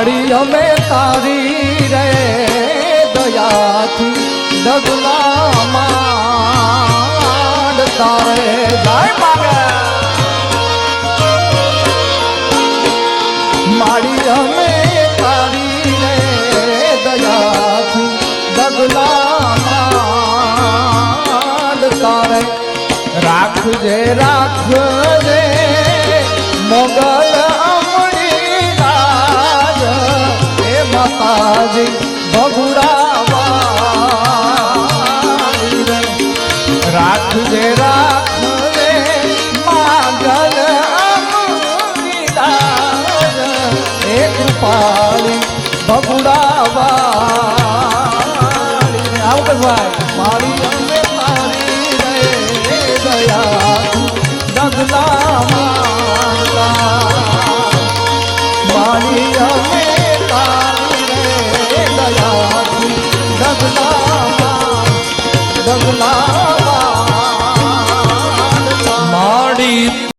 માડી અમે તારી રે દયાથી ડગલા માંડ તારે જાય માગે. મારી અમે તારી રે દયાથી ડગલા માંડ તારે. રાખજે રાખજે. માતાજી બગુડાવા રાખજે રાખજે માગલ એ કૃપાલી બગુડાવા આવું કહેવાય મારી મારી દયા જગલા ડગલા ડગલા